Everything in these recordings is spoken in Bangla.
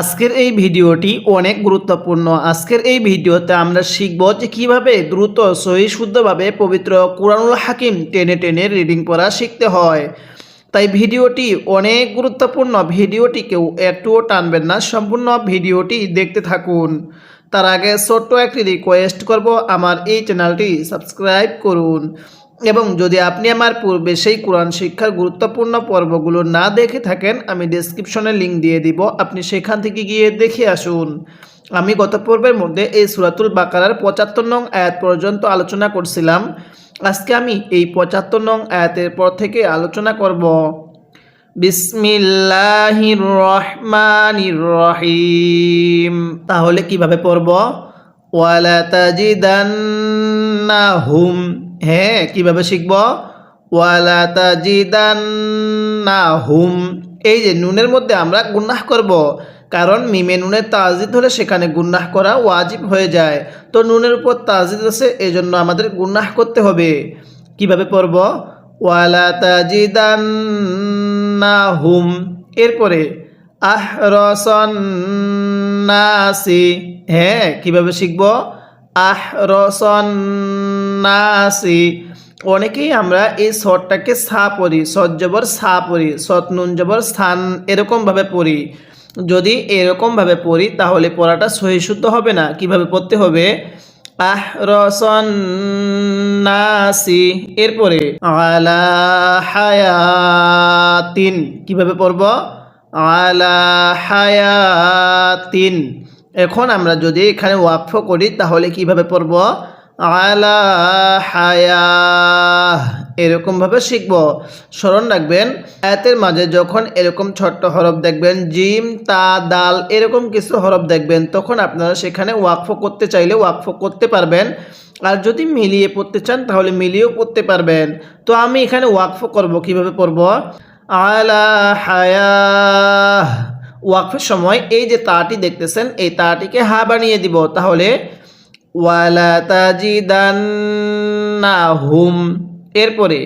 আজকের এই ভিডিওটি অনেক গুরুত্বপূর্ণ। আজকের এই ভিডিওতে আমরা শিখব যে কীভাবে দ্রুত, সহি, শুদ্ধভাবে পবিত্র কুরআনুল হাকিম টেনে টেনে রিডিং পড়া শিখতে হয়। তাই ভিডিওটি অনেক গুরুত্বপূর্ণ। ভিডিওটি কেউ একটুও টানবেন না। সম্পূর্ণ ভিডিওটি দেখতে থাকুন। তার আগে ছোট্ট একটি রিকোয়েস্ট করব। আমার এই চ্যানেলটি সাবস্ক্রাইব করুন। এবং যদি আপনি আমার পূর্বে সেই কোরআন শিক্ষার গুরুত্বপূর্ণ পর্বগুলো না দেখে থাকেন, আমি ডেসক্রিপশনে লিঙ্ক দিয়ে দিব। আপনি সেখান থেকে গিয়ে দেখে আসুন। আমি গত পর্বের মধ্যে এই সুরাতুল বাকারার পঁচাত্তর নং আয়াত পর্যন্ত আলোচনা করছিলাম। আজকে আমি এই পঁচাত্তর নং আয়াতের পর থেকে আলোচনা করব। বিসমিল্লাহির রহমানির রহিম। তাহলে কীভাবে পড়ব? ওয়ালা তাজিদান্নাহুম হ্যাঁ কীভাবে শিখব? ওয়ালা তাজিদান্নাহুম। এই যে নুনের মধ্যে আমরা গুন্নাহ করব, কারণ মিমে নুনের তাজিদ হলে সেখানে গুন্নাহ করা ওয়াজিব হয়ে যায়। তো নুনের উপর তাজিদ আছে এই জন্য আমাদের গুন্নাহ করতে হবে। কীভাবে পড়ব? ওয়ালা তাজিদান্নাহুম। এরপরে, আহরসন্নাসি। হ্যাঁ কীভাবে শিখব? আহরসন্নাসি অনেকেই আমরা এই শটটাকে সা পড়ি সৎ জবর সা পড়ি সৎ নুন জবর স্থান এরকমভাবে পড়ি। যদি এরকমভাবে পড়ি, তাহলে পড়াটা সহিশুদ্ধ হবে না। কীভাবে পড়তে হবে? আহরসন্নাসি এরপরে, আলা হায়াতিন। কীভাবে পড়ব? আলা হায়াতিন। এখন আমরা যদি এখানে ওয়াকফ করি, তাহলে কীভাবে পড়ব? আলা হায়া। এরকমভাবে শিখব। স্মরণ রাখবেন, আয়াতের মাঝে যখন এরকম ছোট্ট হরফ দেখবেন, জিম, তা, দাল, এরকম কিছু হরফ দেখবেন, তখন আপনারা সেখানে ওয়াকফ করতে চাইলে ওয়াকফ করতে পারবেন। আর যদি মিলিয়ে পড়তে চান, তাহলে মিলিয়েও পড়তে পারবেন। তো আমি এখানে ওয়াকফ করব, কীভাবে পড়ব? আলা হায়া। ওয়াকফের সময় এই যে তাটি দেখতেছেন, এই তাটিকে হা বানিয়ে দিব। তাহলে তাজিদান্নাহুম। এরপরে,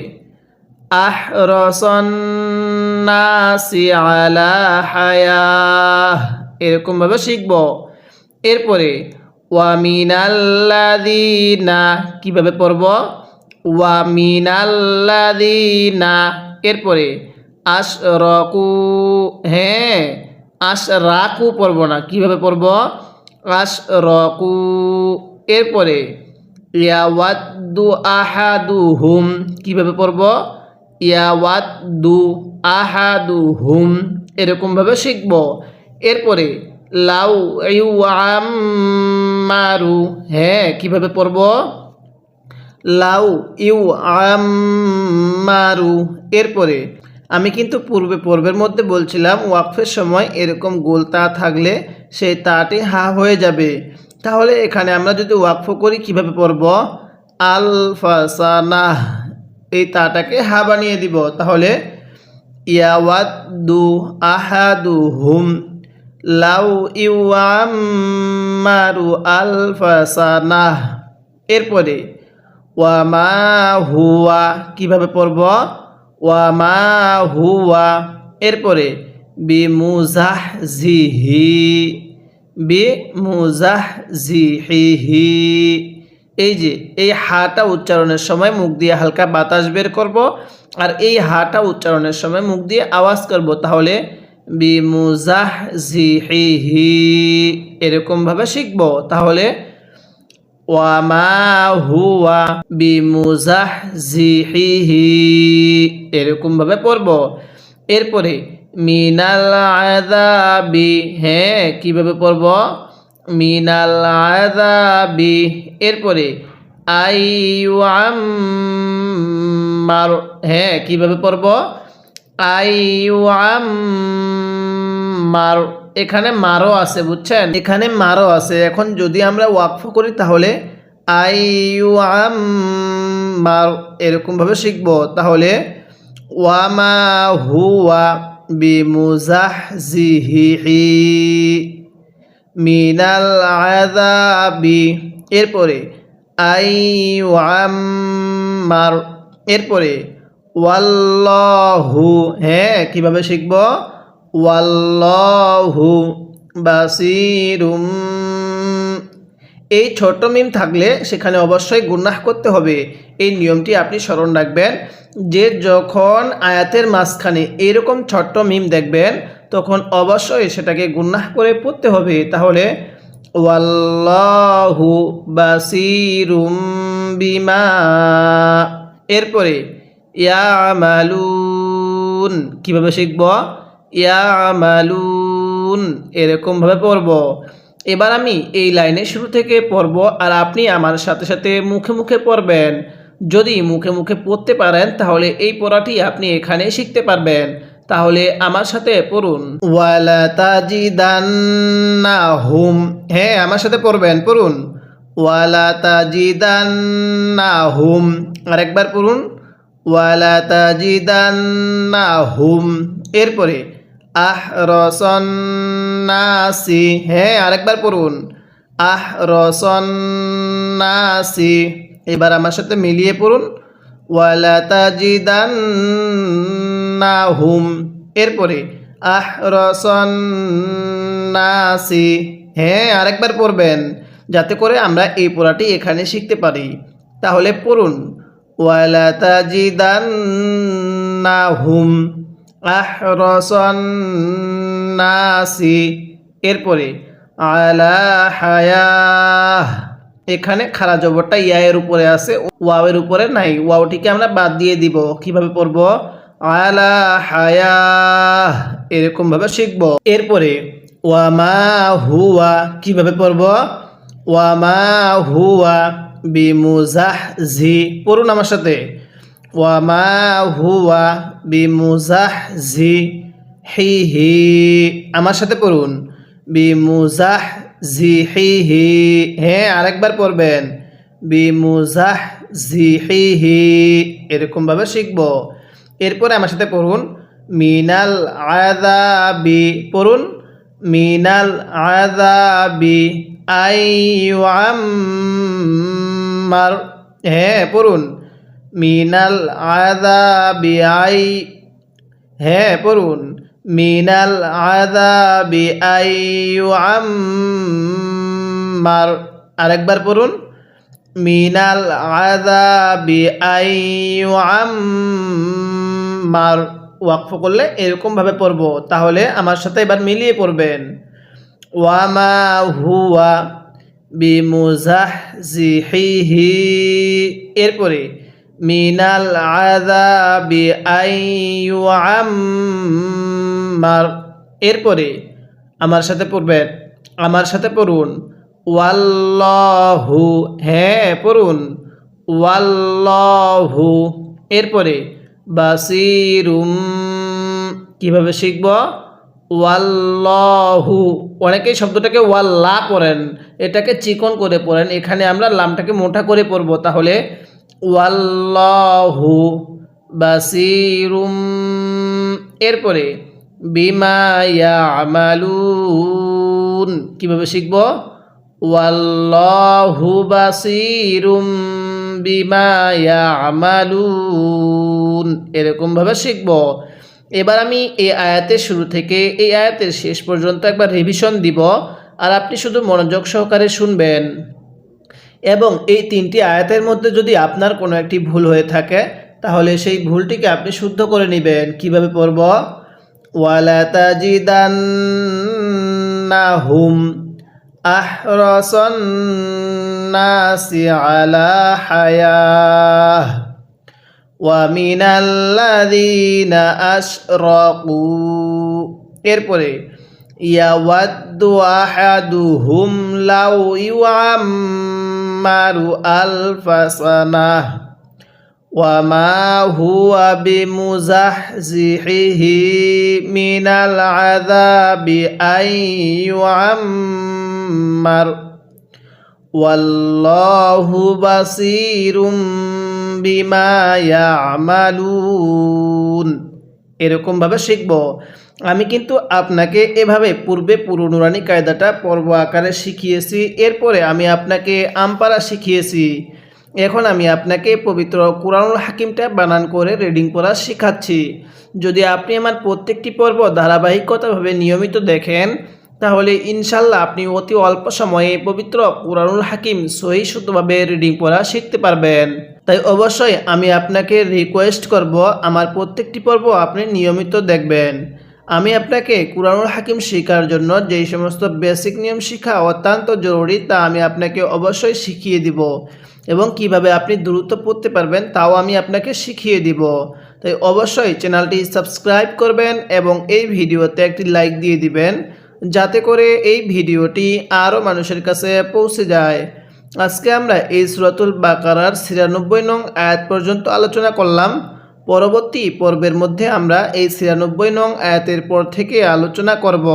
আহরসন্নাসি আলা হায়া এরকমভাবে শিখব। এরপরে কীভাবে পড়ব? ওয়ামিনাল্লাদিনা এরপরে, আশরকু হ্যাঁ আশ রাকু পড়ব না। কীভাবে পড়ব? আশ রকু এরপরে, ইয়াওয়াদ্দু আহাদু হুম কীভাবে পড়ব? ইয়াওয়াদ্দু আহাদু হুম এরকমভাবে শিখব। এরপরে, লাউ ইউ আমারু হ্যাঁ কীভাবে পড়ব? লাউ ইউ আমারু এরপরে আমি কিন্তু পূর্বে, পর্বের মধ্যে বলছিলাম, ওয়াকফের সময় এরকম গোল তা থাকলে সেই তাটি হা হয়ে যাবে। তাহলে এখানে আমরা যদি ওয়াকফ করি, কীভাবে পড়ব? আল ফাসানাহ এই তাটাকে হা বানিয়ে দিব। তাহলে, ইয়াওয়াদু আহাদু হুম লাউ ইউআম্মারু আল ফাসানাহ এরপরে, ওয়ামা হুয়া, কীভাবে পড়ব? ওয়ামা হুয়া, এরপরে বিমুজাহ জিহি বি মুজাহ জিহি এই যে, এই হাটা উচ্চারণের সময় মুখ দিয়ে হালকা বাতাস বের করব, আর এই হাটা উচ্চারণের সময় মুখ দিয়ে আওয়াজ করব, তাহলে বিমুজাহ জিহি এরকমভাবে শিখব। তাহলে জিহি এরকমভাবে পড়ব। এরপরে, মিনাল আদাবি হ্যাঁ কীভাবে পড়ব? মিনাল আদাবি এরপরে আইয়াম্মার হ্যাঁ কীভাবে পড়ব? আইয়াম্মার এখানে মারও আছে, বুঝছেন? এখানে মারও আছে। এখন যদি আমরা ওয়াকফ করি তাহলে আইয়াম্মার এরকমভাবে শিখব। তাহলে ওয়ামা হুয়া বিমুজাহজিহি মিনাল আযাবি। এরপরে আই আইয়াম্মার এরপরে ওয়াল্লাহু হ্যাঁ কীভাবে শিখব? ওয়াল্লাহু বাসিরুম। এই ছোট্ট মিম থাকলে সেখানে অবশ্যই গুন্নাহ করতে হবে। এই নিয়মটি আপনি স্মরণ রাখবেন। যে যখন আয়াতের মাঝখানে এরকম ছোট্ট মিম দেখবেন, তখন অবশ্যই সেটাকে গুন্নাহ করে পড়তে হবে। তাহলে, ওয়াল্লাহু বাসিরুম বিমা। এরপরে, ইয়ামালুন। কীভাবে শিখব? ইয়ামালুন। এরকমভাবে পড়ব। এবার আমি এই লাইনের শুরু থেকে পড়ব আর আপনি আমার সাথে সাথে মুখে মুখে পড়বেন। যদি মুখে মুখে পড়তে পারেন, তাহলে এই পড়াটি আপনি এখানে শিখতে পারবেন। তাহলে আমার সাথে পড়ুন। ওয়ালা তাজিদান্না হুম হ্যাঁ আমার সাথে পড়বেন, পড়ুন। ওয়ালা তাজিদান্না হুম আরেকবার পড়ুন। ওয়ালা তাজিদান্না হুম এরপরে আহ রসন্নাসি হ্যাঁ আরেকবার পড়ুন। আহ রসন্নাসি এবার আমার সাথে মিলিয়ে পড়ুন। ওয়ালা তাজিদান্না হুম এরপরে আহ রসন্নাসি হ্যাঁ আরেকবার পড়বেন, যাতে করে আমরা এই পড়াটি এখানে শিখতে পারি। তাহলে পড়ুন। ওয়ালা তাজিদান্না হুম আহরসন্নাসি এরপরে, আলা হায়াহ। এখানে খারা জবরটা ইয়ায়ের উপরে আছে, ওয়াওয়ের উপরে নাই। ওয়াওটিকে আমরা বাদ দিয়ে দিব। কীভাবে পড়ব? আলা হায়াহ। এরকম ভাবে শিখব। এরপরে ওয়ামা হুয়া। কীভাবে পড়ব? ওয়ামা হুয়া বিমুজাহ পড়ুন আমার সাথে। ওয়ামা হুয়া বিমুজাহ আমার সাথে পড়ুন। বিমুজাহ জি হি হি হ্যাঁ আরেকবার পড়বেন। বিমুজাহ জি হি হি এরকমভাবে শিখব। এরপরে আমার সাথে পড়ুন। মিনাল আদাবি পড়ুন। মিনাল আদাবি আইয়াম্মার হ্যাঁ পড়ুন। মিনাল আদাবি আই হ্যাঁ পড়ুন। মিনাল আদাবি আইয়াম্মার আরেকবার পড়ুন। মিনাল আদাবি আইয়াম্মার ওয়াকফ করলে এরকমভাবে পড়ব। তাহলে আমার সাথে এবার মিলিয়ে পড়বেন। ওয়ামা হুয়া বিমুজাহজিহিহি, এরপরে মিনাল আযাবি আইয়ুআম্মার এরপরে আমার সাথে পড়বেন, আমার সাথে পড়ুন। ওয়াল্লাহু হ্যাঁ পড়ুন। ওয়াল্লাহু, এরপরে বাসিরুম, কীভাবে শিখব? ওয়াল্লাহু, অনেকেই শব্দটাকে ওয়াল্লা পড়েন। এটাকে চিকন করে পড়েন। এখানে আমরা লামটাকে মোটা করে পড়ব। তাহলে ওয়াল্লাহু বাসিরুম। এরপরে, বিমা ইয়ামালুন। কীভাবে শিখব? ওয়াল্লাহু বাসিরুম বিমা ইয়ামালুন। এরকমভাবে শিখব। এবার আমি এই আয়াতের শুরু থেকে এই আয়াতের শেষ পর্যন্ত একবার রিভিশন দিব। আর আপনি শুধু মনোযোগ সহকারে শুনবেন। এবং এই তিনটি আয়াতের মধ্যে যদি আপনার কোনো একটি ভুল হয়ে থাকে তাহলে সেই ভুলটিকে আপনি শুদ্ধ করে নেবেন কিভাবে পড়ব ওয়ালা তাজিদান্নাহুম আহরাসান নাসি আলা হায়াহ ومن الذين أشركوا এরপরে ইয়াওয়াদ্দু আহাদুহুম লাউ ইউআম্মারু আলফা সানাহ وما هو بمزحزحه من العذاب أن يعمر والله بصير বিমা ইয়ামালুন এরকমভাবে শিখব আমি কিন্তু আপনাকে এভাবে পূর্বে পুরো নুরানি কায়দাটা পর্ব আকারে শিখিয়েছি, এরপরে আমি আপনাকে আমপারা শিখিয়েছি। এখন আমি আপনাকে পবিত্র কোরআনুল হাকিমটা বানান করে রিডিং পড়া শেখাচ্ছি। যদি আপনি আমার প্রত্যেকটি পর্ব ধারাবাহিকতাভাবে নিয়মিত দেখেন, তাহলে ইনশাল্লাহ আপনি অতি অল্প সময়ে পবিত্র কুরআনুল হাকিম সহি শুদ্ধভাবে রিডিং পড়া শিখতে পারবেন। তাই অবশ্যই আমি আপনাকে রিকোয়েস্ট করব, আমার প্রত্যেকটি পর্ব আপনি নিয়মিত দেখবেন। আমি আপনাকে কুরআনুল হাকিম শেখার জন্য যেই সমস্ত বেসিক নিয়ম শেখা অত্যন্ত জরুরি তা আমি আপনাকে অবশ্যই শিখিয়ে দিব। এবং কীভাবে আপনি দ্রুত পড়তে পারবেন তাও আমি আপনাকে শিখিয়ে দিব। তাই অবশ্যই চ্যানেলটি সাবস্ক্রাইব করবেন এবং এই ভিডিওতে একটি লাইক দিয়ে দিবেন, যাতে করে এই ভিডিওটি আরও মানুষের কাছে পৌঁছে যায়। আজকে আমরা এই সুরাতুল বাকারার ছিয়ানব্বই নং আয়াত পর্যন্ত আলোচনা করলাম। পরবর্তী পর্বের মধ্যে আমরা এই ছিয়ানব্বই নং আয়াতের পর থেকে আলোচনা করব।